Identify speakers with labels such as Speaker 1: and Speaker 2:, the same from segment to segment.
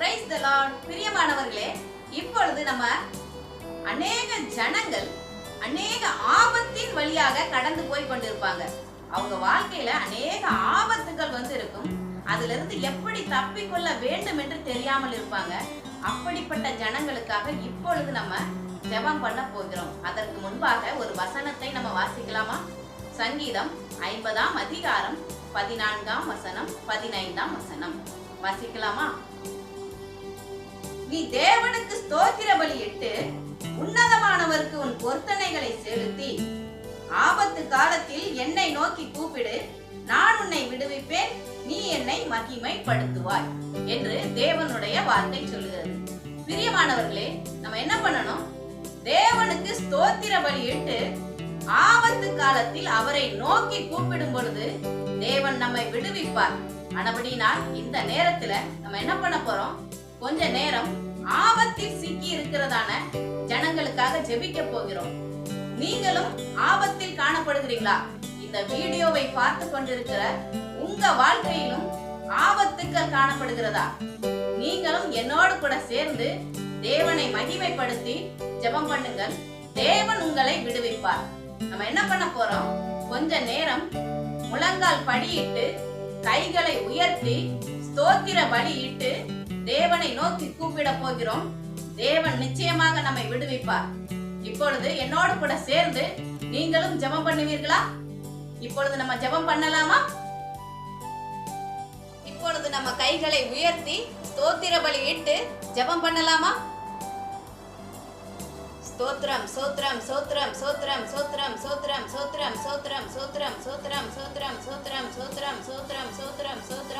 Speaker 1: Praise the Lord பிரியமானவர்களே இப்பொழுது நம்ம அநேக ஜனங்கள் அநேக ஆபத்தின் வழியாக கடந்து போய் கொண்டிருப்பாங்க. அவங்க வாழ்க்கையில அநேக ஆபத்துகள் வந்து இருக்கும் அதுல இருந்து எப்படி தப்பிக்கொள்ள வேண்டும் என்று தெரியாமல் இருப்பாங்க. அப்படிப்பட்ட ஜனங்களுக்காக இப்பொழுது நம்ம ஜெபம் பண்ண போகிறோம். அதற்கு முன்பாக ஒரு வசனத்தை நம்ம வாசிக்கலாமா? சங்கீதம் ஐம்பதாம் அதிகாரம் பதினான்காம் வசனம் பதினைந்தாம் வசனம். வாசிக்கலாமா? நீ தேவனுக்கு ஸ்தோத்திர பலியிட்டு உன்னதமானவருக்கு உன் பொருத்தனைகளை செலுத்தி ஆபத்து காலத்தில் என்னை நோக்கி கூப்பிடு. நான் உன்னை விடுவிப்பேன். நீ என்னை மகிமைப்படுத்துவாய் என்று தேவனுடைய வார்த்தை சொல்லுகிறது. பிரியமானவர்களே நம்ம என்ன பண்ணணும்? தேவனுக்கு ஸ்தோத்திர பலியிட்டு ஆபத்து காலத்தில் அவரை நோக்கி கூப்பிடும் பொழுது தேவன் நம்மை விடுவிப்பார். ஆனபடினால் இந்த நேரத்துல நம்ம என்ன பண்ண போறோம்? கொஞ்ச நேரம் ஆபத்தில் சிக்கி இருக்கிறதான ஜனங்களுக்காக ஜெபிக்க போகிறோம். நீங்களும் ஆபத்தில் காணப்படுகிறீங்களா இந்த வீடியோவை பார்த்து கொண்டிருக்கிற உங்க வாழ்க்கையிலும் ஆபத்துக்கள் காணப்படுகிறதா? நீங்களும் என்னோடு கூட சேர்ந்து தேவனை மகிமைப்படுத்தி ஜெபம் பண்ணுங்கள். தேவன் உங்களை விடுவிப்பார். நம்ம என்ன பண்ண போறோம்? கொஞ்ச நேரம் முழங்கால் படியிட்டு கைகளை உயர்த்தி ஸ்தோத்திர பலியிட்டு தேவனை நோக்கி கூப்பிட போகிறோம் தேவன் நிச்சயமாக நம்மை விடுவிப்பார் இப்பொழுது என்னோடு கூட சேர்ந்து நீங்களும் ஜெபம் பண்ணுவீர்களா இப்பொழுது நம்ம ஜெபம் பண்ணலாமா இப்பொழுது நம்ம கைகளை உயர்த்தி ஸ்தோத்திர பலி இட்டு ஜெபம் பண்ணலாமா ஸ்தோத்திரம் சோத்ரம் சோத்ரம் சோத்ரம் சோத்ரம் சோத்ரம் சோத்ரம் சோத்ரம் சோத்ரம் சோத்ரம் சோத்ரம் சோத்ரம் சோத்ரம் சோத்ரம் சோத்ரம் சோத்ரம்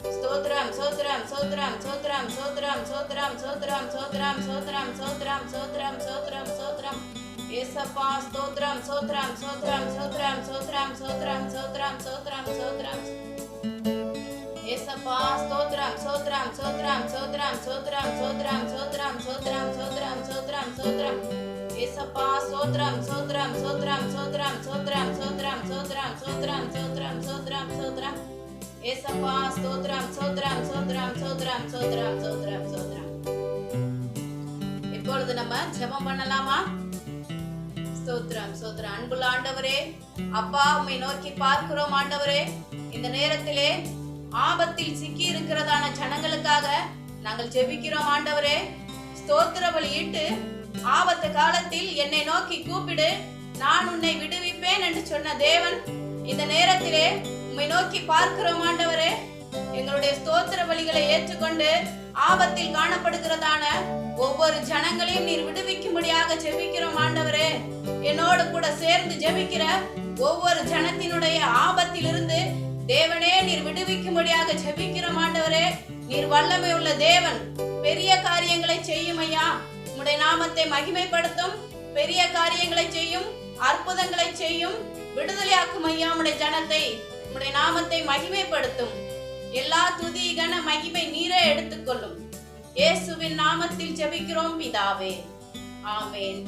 Speaker 1: સ્તોત્રમ સ્તોત્રમ સ્તોત્રમ સ્તોત્રમ સ્તોત્રમ સ્તોત્રમ સ્તોત્રમ સ્તોત્રમ સ્તોત્રમ સ્તોત્રમ સ્તોત્રમ સ્તોત્રમ સ્તોત્રમ એસપા સ્તોત્રમ સ્તોત્રમ સ્તોત્રમ સ્તોત્રમ સ્તોત્રમ સ્તોત્રમ સ્તોત્રમ સ્તોત્રમ સ્તોત્રમ એસપા સ્તોત્રમ સ્તોત્રમ સ્તોત્રમ સ્તોત્રમ સ્તોત્રમ સ્તોત્રમ સ્તોત્રમ સ્તોત્રમ સ્તોત્રમ સ્તોત્રમ સ્તોત્રમ એસપા સ્તોત્રમ સ્તોત્રમ સ્તોત્રમ સ્તોત્રમ સ્તોત્રમ સ્તોત્રમ સ્તોત્રમ સ્તોત્રમ સ્તોત્રમ સ્તોત્રમ સ્તોત્રમ ஏசப்பா ஸ்தோத்ரம் ஸ்தோத்ரம் ஸ்தோத்ரம் ஸ்தோத்ரம் ஸ்தோத்ரம் ஸ்தோத்ரம் இப்பொழுது நம்ம ஜெபம் பண்ணலாமா ஸ்தோத்ரம் ஸ்தோத்ரம் அன்புள்ள ஆண்டவரே அப்பா உம்மை நோக்கி பார்க்கிறோம் ஆண்டவரே இந்த நேரத்திலே ஆபத்தில் சிக்கி இருக்கிறதான ஜனங்களுக்காக நாங்கள் ஜெபிக்கிறோம் ஆண்டவரே. ஸ்தோத்திர வழியிட்டு ஆபத்து காலத்தில் என்னை நோக்கி கூப்பிடு. நான் உன்னை விடுவிப்பேன் என்று சொன்ன தேவன் இந்த நேரத்திலே உம்மை நோக்கி பார்க்கிறோம் ஆண்டவரே. எங்களுடைய ஸ்தோத்திர பலிகளை ஏற்றுக்கொண்டு ஆபத்தில் காணப்படுகிறதான ஒவ்வொரு ஜனங்களையும் நீர் விடுவிக்கும்படியாக ஜெபிக்கிறோம் ஆண்டவரே. என்னோடு கூட சேர்ந்து ஜெபிக்கிற ஒவ்வொரு ஜனத்தினுடைய ஆபத்திலிருந்து தேவனே நீர் விடுவிக்கும்படியாக ஜெபிக்கிறோம் ஆண்டவரே. நீர் வல்லமை உள்ள தேவன் பெரிய காரியங்களை செய்யும் ஐயா உம்முடைய நாமத்தை மகிமைப்படுத்தும் பெரிய காரியங்களை செய்யும் அற்புதங்களை செய்யும் விடுதலையாக்கும் ஐயா உம்முடைய ஜனத்தை. உம்முடைய நாமத்தை மகிமைப்படுத்தும். எல்லா துதி கன மகிமை நீரே எடுத்துக்கொள்ளும். இயேசுவின் நாமத்தில் ஜெபிக்கிறோம் பிதாவே. ஆமேன்.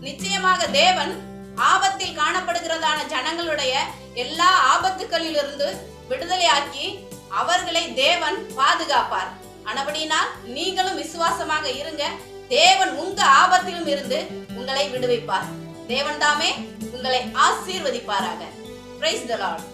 Speaker 1: நிச்சயமாக தேவன் ஆபத்தில் காணப்படுகிறதான ஜனங்களுடைய எல்லா ஆபத்துகளிலிருந்து விடுதலையாக்கி அவர்களை தேவன் பாதுகாப்பார். ஆனபடினால் நீங்களும் விசுவாசமாக இருங்க. தேவன் உங்க ஆபத்திலும் இருந்து உங்களை விடுவிப்பார். தேவன் தாமே உங்களை ஆசீர்வதிப்பாராக. Praise the Lord